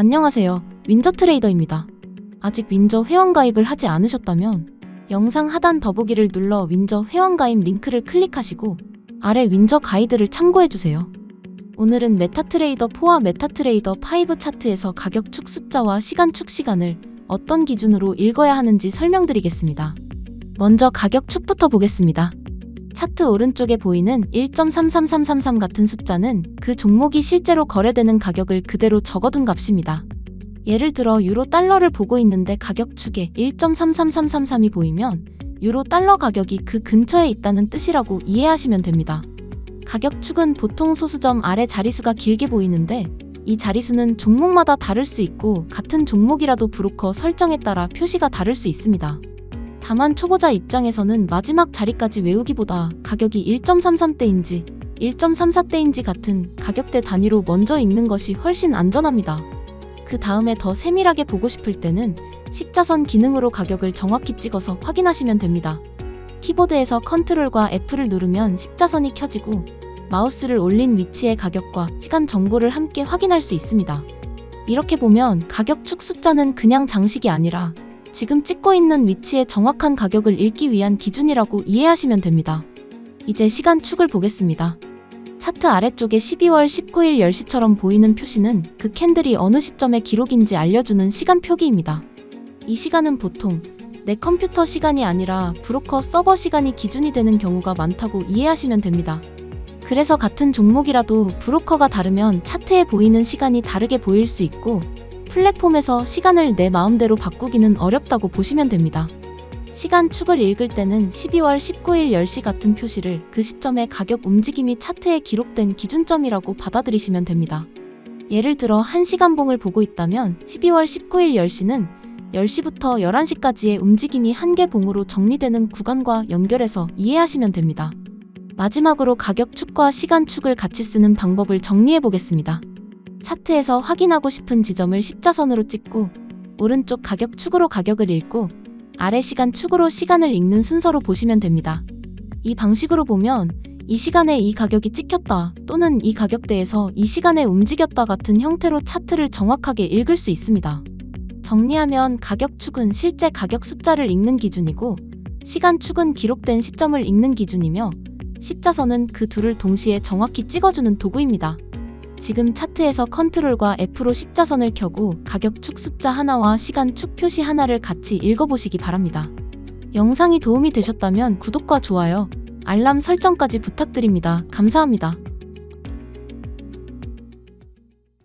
안녕하세요. 윈저 트레이더입니다. 아직 윈저 회원가입을 하지 않으셨다면 영상 하단 더보기를 눌러 윈저 회원가입 링크를 클릭하시고 아래 윈저 가이드를 참고해주세요. 오늘은 메타트레이더 4와 메타트레이더 5 차트에서 가격 축 숫자와 시간 축 시간을 어떤 기준으로 읽어야 하는지 설명드리겠습니다. 먼저 가격 축부터 보겠습니다. 차트 오른쪽에 보이는 1.33333 같은 숫자는 그 종목이 실제로 거래되는 가격을 그대로 적어둔 값입니다. 예를 들어 유로 달러를 보고 있는데 가격 축에 1.33333이 보이면 유로 달러 가격이 그 근처에 있다는 뜻이라고 이해하시면 됩니다. 가격 축은 보통 소수점 아래 자리수가 길게 보이는데 이 자리수는 종목마다 다를 수 있고 같은 종목이라도 브로커 설정에 따라 표시가 다를 수 있습니다. 다만 초보자 입장에서는 마지막 자리까지 외우기보다 가격이 1.33대인지 1.34대인지 같은 가격대 단위로 먼저 읽는 것이 훨씬 안전합니다. 그 다음에 더 세밀하게 보고 싶을 때는 십자선 기능으로 가격을 정확히 찍어서 확인하시면 됩니다. 키보드에서 컨트롤과 F를 누르면 십자선이 켜지고 마우스를 올린 위치의 가격과 시간 정보를 함께 확인할 수 있습니다. 이렇게 보면 가격 축 숫자는 그냥 장식이 아니라 지금 찍고 있는 위치의 정확한 가격을 읽기 위한 기준이라고 이해하시면 됩니다. 이제 시간 축을 보겠습니다. 차트 아래쪽에 12월 19일 10시처럼 보이는 표시는 그 캔들이 어느 시점의 기록인지 알려주는 시간 표기입니다. 이 시간은 보통 내 컴퓨터 시간이 아니라 브로커 서버 시간이 기준이 되는 경우가 많다고 이해하시면 됩니다. 그래서 같은 종목이라도 브로커가 다르면 차트에 보이는 시간이 다르게 보일 수 있고 플랫폼에서 시간을 내 마음대로 바꾸기는 어렵다고 보시면 됩니다. 시간 축을 읽을 때는 12월 19일 10시 같은 표시를 그 시점의 가격 움직임이 차트에 기록된 기준점이라고 받아들이시면 됩니다. 예를 들어 1시간봉을 보고 있다면 12월 19일 10시는 10시부터 11시까지의 움직임이 한 개 봉으로 정리되는 구간과 연결해서 이해하시면 됩니다. 마지막으로 가격 축과 시간 축을 같이 쓰는 방법을 정리해 보겠습니다. 차트에서 확인하고 싶은 지점을 십자선으로 찍고 오른쪽 가격 축으로 가격을 읽고 아래 시간 축으로 시간을 읽는 순서로 보시면 됩니다. 이 방식으로 보면 이 시간에 이 가격이 찍혔다 또는 이 가격대에서 이 시간에 움직였다 같은 형태로 차트를 정확하게 읽을 수 있습니다. 정리하면 가격 축은 실제 가격 숫자를 읽는 기준이고 시간 축은 기록된 시점을 읽는 기준이며 십자선은 그 둘을 동시에 정확히 찍어주는 도구입니다. 지금 차트에서 컨트롤과 F로 십자선을 켜고 가격 축 숫자 하나와 시간 축 표시 하나를 같이 읽어보시기 바랍니다. 영상이 도움이 되셨다면 구독과 좋아요, 알람 설정까지 부탁드립니다. 감사합니다.